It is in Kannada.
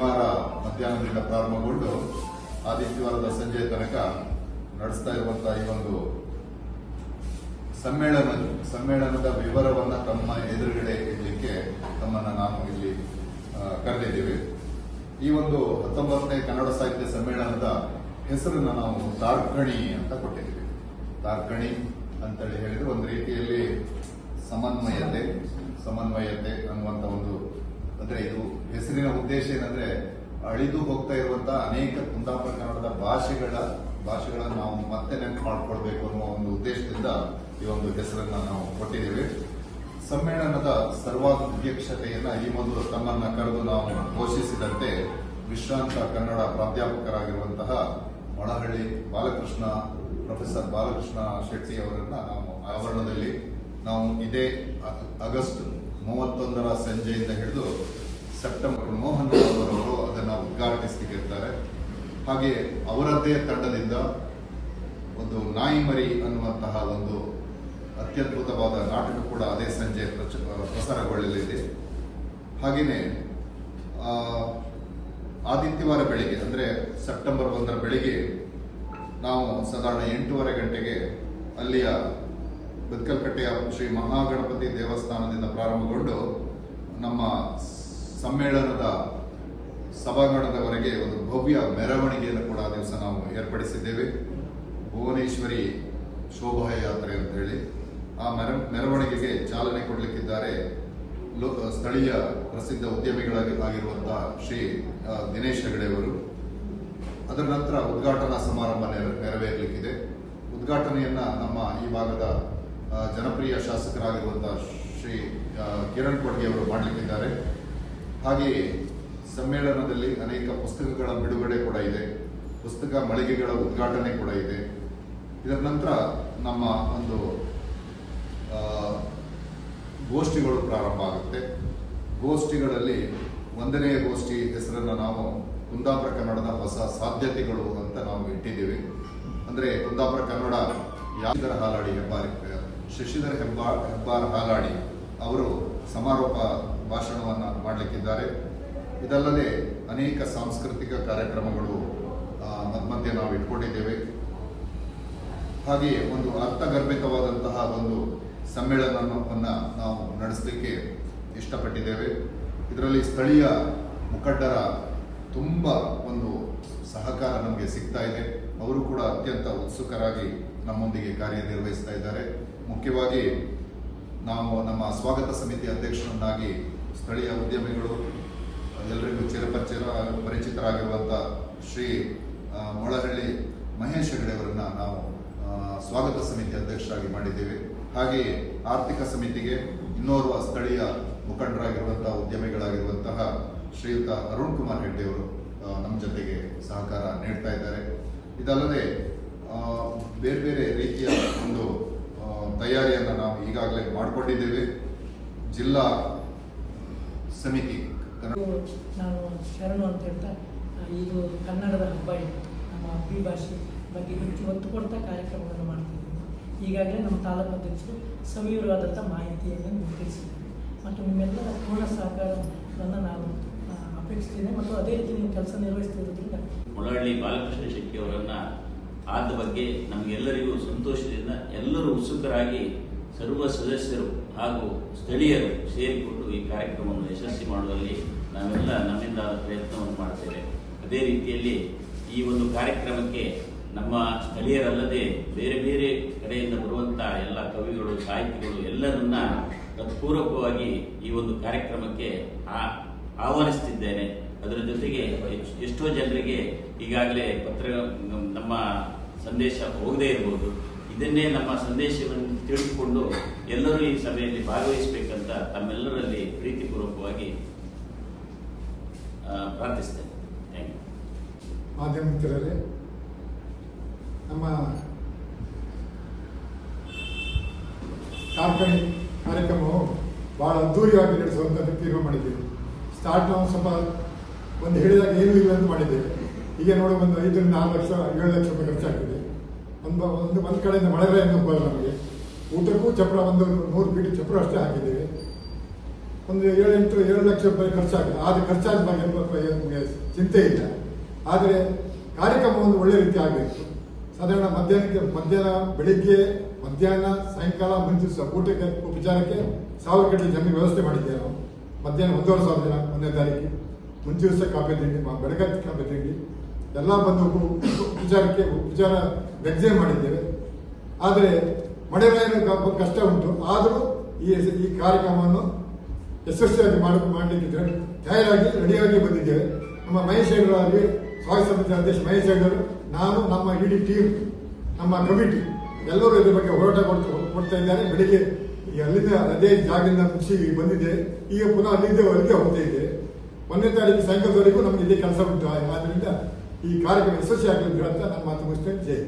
ಶನಿವಾರ ಮಧ್ಯಾಹ್ನದಿಂದ ಪ್ರಾರಂಭಗೊಂಡು ಆದಿತ್ಯವಾರದ ಸಂಜೆ ತನಕ ನಡೆಸ್ತಾ ಇರುವಂತಹ ಈ ಒಂದು ಸಮ್ಮೇಳನ, ಸಮ್ಮೇಳನದ ವಿವರವನ್ನ ತಮ್ಮ ಎದುರುಗಡೆ ಇಡಲಿಕ್ಕೆ ತಮ್ಮನ್ನ ನಾವು ಇಲ್ಲಿ ಕರೆದಿದ್ದೀವಿ. ಈ ಒಂದು ಹತ್ತೊಂಬತ್ತನೇ ಕನ್ನಡ ಸಾಹಿತ್ಯ ಸಮ್ಮೇಳನದ ಹೆಸರನ್ನ ನಾವು ತಾರ್ಕಣಿ ಅಂತ ಕೊಟ್ಟಿದ್ದೀವಿ. ತಾರ್ಕಣಿ ಅಂತೇಳಿ ಹೇಳಿದ್ರೆ ಒಂದು ರೀತಿಯಲ್ಲಿ ಸಮನ್ವಯತೆ ಸಮನ್ವಯತೆ ಅನ್ನುವಂತ ಒಂದು ಅಂದ್ರೆ ಇದು ಹೆಸರಿನ ಉದ್ದೇಶ ಏನಂದ್ರೆ ಅಳಿದು ಹೋಗ್ತಾ ಇರುವಂತ ಅನೇಕ ಕುಂದಾಪುರ ಕನ್ನಡದ ಭಾಷೆಗಳ, ಭಾಷೆಗಳನ್ನು ನಾವು ಮತ್ತೆ ನೆನಪು ಮಾಡ್ಕೊಳ್ಬೇಕು ಅನ್ನುವ ಒಂದು ಉದ್ದೇಶದಿಂದ ಈ ಒಂದು ಹೆಸರನ್ನ ನಾವು ಕೊಟ್ಟಿದ್ದೇವೆ. ಸಮ್ಮೇಳನದ ಸರ್ವಾಧ್ಯಕ್ಷತೆಯನ್ನ ಈ ಮೊದಲು ತಮ್ಮನ್ನ ಕರೆದು ನಾವು ಘೋಷಿಸಿದಂತೆ ವಿಶ್ರಾಂತ ಕನ್ನಡ ಪ್ರಾಧ್ಯಾಪಕರಾಗಿರುವಂತಹ ಒಳಹಳ್ಳಿ ಬಾಲಕೃಷ್ಣ, ಪ್ರೊಫೆಸರ್ ಬಾಲಕೃಷ್ಣ ಶೆಟ್ಟಿ ಅವರನ್ನ ನಾವು ಆವರಣದಲ್ಲಿ ನಾವು ಇದೇ ಆಗಸ್ಟ್ ಮೂವತ್ತೊಂದರ ಸಂಜೆಯಿಂದ ಹಿಡಿದು ಸೆಪ್ಟೆಂಬರ್ ಮೋಹನ್ ಅವರವರು ಅವರು ಅದನ್ನು ಉದ್ಘಾಟಿಸಲಿಕ್ಕಿರ್ತಾರೆ. ಹಾಗೆ ಅವರದ್ದೇ ತಂಡದಿಂದ ಒಂದು ನಾಯಿ ಮರಿ ಅನ್ನುವಂತಹ ಒಂದು ಅತ್ಯದ್ಭುತವಾದ ನಾಟಕ ಕೂಡ ಅದೇ ಸಂಜೆ ಪ್ರಚ- ಪ್ರಸಾರಗೊಳ್ಳಲಿದೆ. ಹಾಗೆಯೇ ಆದಿತ್ಯವಾರ ಬೆಳಿಗ್ಗೆ, ಅಂದರೆ ಸೆಪ್ಟೆಂಬರ್ ಒಂದರ ಬೆಳಿಗ್ಗೆ ನಾವು ಸಾಧಾರಣ ಎಂಟೂವರೆ ಗಂಟೆಗೆ ಅಲ್ಲಿಯ ಬದ್ಕಲ್ಕಟ್ಟೆಯ ಶ್ರೀ ಮಹಾಗಣಪತಿ ದೇವಸ್ಥಾನದಿಂದ ಪ್ರಾರಂಭಗೊಂಡು ನಮ್ಮ ಸಮ್ಮೇಳನದ ಸಭಾಂಗಣದವರೆಗೆ ಒಂದು ಭವ್ಯ ಮೆರವಣಿಗೆಯನ್ನು ಕೂಡ ಆ ದಿವಸ ನಾವು ಏರ್ಪಡಿಸಿದ್ದೇವೆ. ಭುವನೇಶ್ವರಿ ಶೋಭಾಯಾತ್ರೆ ಅಂತ ಹೇಳಿ. ಆ ಮೆರ, ಮೆರವಣಿಗೆಗೆ ಚಾಲನೆ ಕೊಡಲಿಕ್ಕಿದ್ದಾರೆ ಸ್ಥಳೀಯ ಪ್ರಸಿದ್ಧ ಉದ್ಯಮಿಗಳಾಗಿ, ಆಗಿರುವಂತಹ ಶ್ರೀ ದಿನೇಶ್ ಹೆಗಡೆಯವರು ಅದರ ನಂತರ ಉದ್ಘಾಟನಾ ಸಮಾರಂಭ ನೆರ- ನೆರವೇರಲಿಕ್ಕಿದೆ. ಉದ್ಘಾಟನೆಯನ್ನ ನಮ್ಮ ಈ ಭಾಗದ ಜನಪ್ರಿಯ ಶಾಸಕರಾಗಿರುವಂತಹ ಶ್ರೀ ಕಿರಣ್ ಕೊಡ್ಗೆ ಅವರು ಮಾಡಲಿಕ್ಕಿದ್ದಾರೆ. ಹಾಗೆಯೇ ಸಮ್ಮೇಳನದಲ್ಲಿ ಅನೇಕ ಪುಸ್ತಕಗಳ ಬಿಡುಗಡೆ ಕೂಡ ಇದೆ. ಪುಸ್ತಕ ಮಳಿಗೆಗಳ ಉದ್ಘಾಟನೆ ಕೂಡ ಇದೆ. ಇದರ ನಂತರ ನಮ್ಮ ಒಂದು ಗೋಷ್ಠಿಗಳು ಪ್ರಾರಂಭ ಆಗುತ್ತೆ. ಗೋಷ್ಠಿಗಳಲ್ಲಿ ಒಂದನೆಯ ಗೋಷ್ಠಿ ಹೆಸರನ್ನು ನಾವು ಕುಂದಾಪುರ ಕನ್ನಡದ ಹೊಸ ಸಾಧ್ಯತೆಗಳು ಅಂತ ನಾವು ಇಟ್ಟಿದ್ದೀವಿ. ಅಂದರೆ ಕುಂದಾಪುರ ಕನ್ನಡ ಯಾದರ ಹಾಲಾಡಿ ಹೆಬ್ಬಾರಿ ಶಶಿಧರ್ ಹೆಬ್ಬಾರ್ ಹೆಬ್ಬಾರ್ ಹಾಲಾಡಿ ಅವರು ಸಮಾರೋಪ ಭಾಷಣವನ್ನು ಮಾಡಲಿಕ್ಕಿದ್ದಾರೆ. ಇದಲ್ಲದೆ ಅನೇಕ ಸಾಂಸ್ಕೃತಿಕ ಕಾರ್ಯಕ್ರಮಗಳು ಮಧ್ಯೆ ಮಧ್ಯ ನಾವು ಇಟ್ಕೊಂಡಿದ್ದೇವೆ. ಹಾಗೆಯೇ ಒಂದು ಅರ್ಥಗರ್ಭಿತವಾದಂತಹ ಒಂದು ಸಮ್ಮೇಳನವನ್ನು ನಾವು ನಡೆಸಲಿಕ್ಕೆ ಇಷ್ಟಪಟ್ಟಿದ್ದೇವೆ. ಇದರಲ್ಲಿ ಸ್ಥಳೀಯ ಮುಖಂಡರ ತುಂಬ ಒಂದು ಸಹಕಾರ ನಮಗೆ ಸಿಗ್ತಾ ಇದೆ. ಅವರು ಕೂಡ ಅತ್ಯಂತ ಉತ್ಸುಕರಾಗಿ ನಮ್ಮೊಂದಿಗೆ ಕಾರ್ಯನಿರ್ವಹಿಸ್ತಾ ಇದ್ದಾರೆ. ಮುಖ್ಯವಾಗಿ ನಾವು ನಮ್ಮ ಸ್ವಾಗತ ಸಮಿತಿ ಅಧ್ಯಕ್ಷರನ್ನಾಗಿ ಸ್ಥಳೀಯ ಉದ್ಯಮಿಗಳು, ಎಲ್ಲರಿಗೂ ಚಿರಪರಿಚಿರ ಪರಿಚಿತರಾಗಿರುವಂಥ ಶ್ರೀ ಮೊಳಹಳ್ಳಿ ಮಹೇಶ್ ಹೆಗಡೆ ಅವರನ್ನ ನಾವು ಸ್ವಾಗತ ಸಮಿತಿ ಅಧ್ಯಕ್ಷರಾಗಿ ಮಾಡಿದ್ದೇವೆ. ಹಾಗೆಯೇ ಆರ್ಥಿಕ ಸಮಿತಿಗೆ ಇನ್ನೋರ್ವ ಸ್ಥಳೀಯ ಮುಖಂಡರಾಗಿರುವಂತಹ ಉದ್ಯಮಿಗಳಾಗಿರುವಂತಹ ಶ್ರೀಯುತ ಅರುಣ್ ಕುಮಾರ್ ಅವರು ನಮ್ಮ ಜೊತೆಗೆ ಸಹಕಾರ ನೀಡ್ತಾ ಇದ್ದಾರೆ. ಇದಲ್ಲದೆ ಬೇರೆ ಬೇರೆ ರೀತಿಯ ತಯಾರಿಯನ್ನು ನಾವು ಈಗಾಗಲೇ ಮಾಡಿಕೊಂಡಿದ್ದೇವೆ. ಜಿಲ್ಲಾ ಸಮಿತಿ ನಾನು ಶರಣು ಅಂತ ಹೇಳ್ತಾ ಇದು ಕನ್ನಡದ ಹಬ್ಬ ಇದು. ನಮ್ಮ ಅಬ್ಬಿ ಭಾಷೆ ಬಗ್ಗೆ ಹೆಚ್ಚು ಒತ್ತು ಕೊಡ್ತಾ ಕಾರ್ಯಕ್ರಮವನ್ನು ಮಾಡ್ತಿದ್ದೀವಿ. ಈಗಾಗಲೇ ನಮ್ಮ ತಾಲೂಕು ಅಧ್ಯಕ್ಷರು ಸವಿವರವಾದಂಥ ಮಾಹಿತಿಯನ್ನು ನಿರ್ಧರಿಸಿದ್ದಾರೆ ಮತ್ತು ನಿಮ್ಮೆಲ್ಲರ ಪೂರ್ಣ ಸಹಕಾರವನ್ನು ನಾನು ಅಪೇಕ್ಷಿಸ್ತೇನೆ. ಮತ್ತು ಅದೇ ರೀತಿ ನೀವು ಕೆಲಸ ನಿರ್ವಹಿಸ್ತಿರೋದ್ರಿಂದ ಮುಳಹಳ್ಳಿ ಬಾಲಕೃಷ್ಣ ಶೆಟ್ಟಿ ಅವರನ್ನ ಆದ ಬಗ್ಗೆ ನಮಗೆಲ್ಲರಿಗೂ ಸಂತೋಷದಿಂದ ಎಲ್ಲರೂ ಉತ್ಸುಕರಾಗಿ ಸರ್ವ ಸದಸ್ಯರು ಹಾಗೂ ಸ್ಥಳೀಯರು ಸೇರಿಕೊಂಡು ಈ ಕಾರ್ಯಕ್ರಮವನ್ನು ಯಶಸ್ವಿ ಮಾಡುವಲ್ಲಿ ನಾವೆಲ್ಲ ನಮ್ಮಿಂದ ಪ್ರಯತ್ನವನ್ನು ಮಾಡ್ತೇವೆ. ಅದೇ ರೀತಿಯಲ್ಲಿ ಈ ಒಂದು ಕಾರ್ಯಕ್ರಮಕ್ಕೆ ನಮ್ಮ ಸ್ಥಳೀಯರಲ್ಲದೆ ಬೇರೆ ಬೇರೆ ಕಡೆಯಿಂದ ಬರುವಂಥ ಎಲ್ಲ ಕವಿಗಳು, ಸಾಹಿತಿಗಳು ಎಲ್ಲರನ್ನ ತತ್ಪೂರ್ವಕವಾಗಿ ಈ ಒಂದು ಕಾರ್ಯಕ್ರಮಕ್ಕೆ ಆ- ಆಹ್ವಾನಿಸ್ತಿದ್ದೇನೆ ಅದರ ಜೊತೆಗೆ ಎಷ್ಟೋ ಜನರಿಗೆ ಈಗಾಗಲೇ ಪತ್ರ ನಮ್ಮ ಸಂದೇಶ ಹೋಗದೇ ಇರಬಹುದು ಇದನ್ನೇ ನಮ್ಮ ಸಂದೇಶವನ್ನು ತಿಳಿದುಕೊಂಡು ಎಲ್ಲರೂ ಈ ಸಭೆಯಲ್ಲಿ ಭಾಗವಹಿಸಬೇಕಂತ ತಮ್ಮೆಲ್ಲರಲ್ಲಿ ಪ್ರೀತಿಪೂರ್ವಕವಾಗಿ ಪ್ರಾರ್ಥಿಸ್ತೇನೆ ಮಾಧ್ಯಮ ಮಿತ್ರರೇ, ನಮ್ಮ ಕಾರ್ಯಕ್ರಮವು ಬಹಳ ಅದ್ಧೂರಿಯಾಗಿ ನಡೆಸುವಂತ ತೀರ್ಮಾನ ಮಾಡಿದ್ದೇವೆ. ಸ್ಟಾರ್ಟ್ ನಾವು ಸ್ವಲ್ಪ ಒಂದು ಹೇಳಿದಾಗ ಏನು ಇಲ್ಲ ಅಂತ ಮಾಡಿದ್ದೇವೆ. ಈಗ ನೋಡಿ, ಒಂದು ಐದರಿಂದ ಆರು ಲಕ್ಷ, ಏಳು ಲಕ್ಷ ರೂಪಾಯಿ ಖರ್ಚಾಗ್ತದೆ ಒಂದು ಒಂದು ಒಂದು ಕಡೆಯಿಂದ ಮಳೆಗಾಲ ಎಂದು ಬರಲ್ಲ ನಮಗೆ. ಊಟಕ್ಕೂ ಚಪ್ರ, ಒಂದು ನೂರು ಫೀಟ್ ಚಪ್ರ ಅಷ್ಟೇ ಹಾಕಿದ್ದೇವೆ. ಒಂದು ಏಳು ಎಂಟು ಏಳು ಲಕ್ಷ ರೂಪಾಯಿ ಖರ್ಚಾಗಿದೆ. ಆದರೆ ಖರ್ಚಾದ ಬಗ್ಗೆ ನಮಗೆ ಚಿಂತೆ ಇಲ್ಲ. ಆದರೆ ಕಾರ್ಯಕ್ರಮ ಒಂದು ಒಳ್ಳೆ ರೀತಿ ಆಗಬೇಕು. ಸಾಧಾರಣ ಮಧ್ಯಾಹ್ನಕ್ಕೆ, ಮಧ್ಯಾಹ್ನ ಬೆಳಿಗ್ಗೆ, ಮಧ್ಯಾಹ್ನ ಸಾಯಂಕಾಲ ಮುಂಚೆ ಊಟಕ್ಕೆ, ಉಪಚಾರಕ್ಕೆ ಸಾವಿರ ಗಂಟೆ ಜಮೀನು ವ್ಯವಸ್ಥೆ ಮಾಡಿದ್ದೇವೆ ನಾವು. ಮಧ್ಯಾಹ್ನ ಒಂದೂವರೆ ಸಾವಿರ ಜನ ಒಂದನೇ ತಾರೀಕು ಮುಂಚೆ ದಿವಸ ಕಾಪಿ ತಿಂಡಿ ಬೆಳಗ್ಗೆ ಕಾಪಿ ತಿಂಡಿ, ಎಲ್ಲ ಬಂದು ವಿಚಾರಕ್ಕೆ ಉಪಚಾರ ವೆಜ್ಜೆ ಮಾಡಿದ್ದೇವೆ. ಆದರೆ ಮಳೆ ಕಷ್ಟ ಉಂಟು. ಆದರೂ ಈ ಈ ಕಾರ್ಯಕ್ರಮವನ್ನು ಯಶಸ್ವಿಯಾಗಿ ಮಾಡಿ ಮಾಡಲಿಕ್ಕೆ ಜನ- ತಯಾರಾಗಿ ರೆಡಿಯಾಗಿ ಬಂದಿದ್ದೇವೆ. ನಮ್ಮ ಮಹೇಶ್ ಹೆಗಡೆ ಅವರಿಗೆ ಸ್ವಾಗತ ಸಮಿತಿ ಅಧ್ಯಕ್ಷ ಮಹೇಶ್ ನಾನು, ನಮ್ಮ ಇಡೀ ಟೀಮ್ ನಮ್ಮ ಕಮಿಟಿ ಎಲ್ಲರೂ ಇದ್ರ ಬಗ್ಗೆ ಹೋರಾಟ ಕೊಡ್ತಾ ಕೊಡ್ತಾ ಇದ್ದಾರೆ. ಬೆಳಿಗ್ಗೆ ಅಲ್ಲಿಂದ ಅದೇ ಜಾಗದಿಂದ ಮುಗಿಸಿ ಬಂದಿದೆ. ಈಗ ಪುನಃ ಅಲ್ಲಿಂದ ಅಲ್ಲಿಗೆ ಹೋಗ್ತಾ ಇದೆ. ಒಂದನೇ ತಾರೀಕು ಸಾಯಂಕಾಲದವರೆಗೂ ನಮ್ಗೆ ಇದೇ ಕೆಲಸ ಉಂಟು. ಆದ್ರಿಂದ ಈ ಕಾರ್ಯಕ್ರಮ ಯಶಸ್ವಿ ಆಗಲಿ ಅಂತ ನಮ್ಮ ಮಾತು ಮುಗಿಸ್ತೇನೆ. ಜೈ.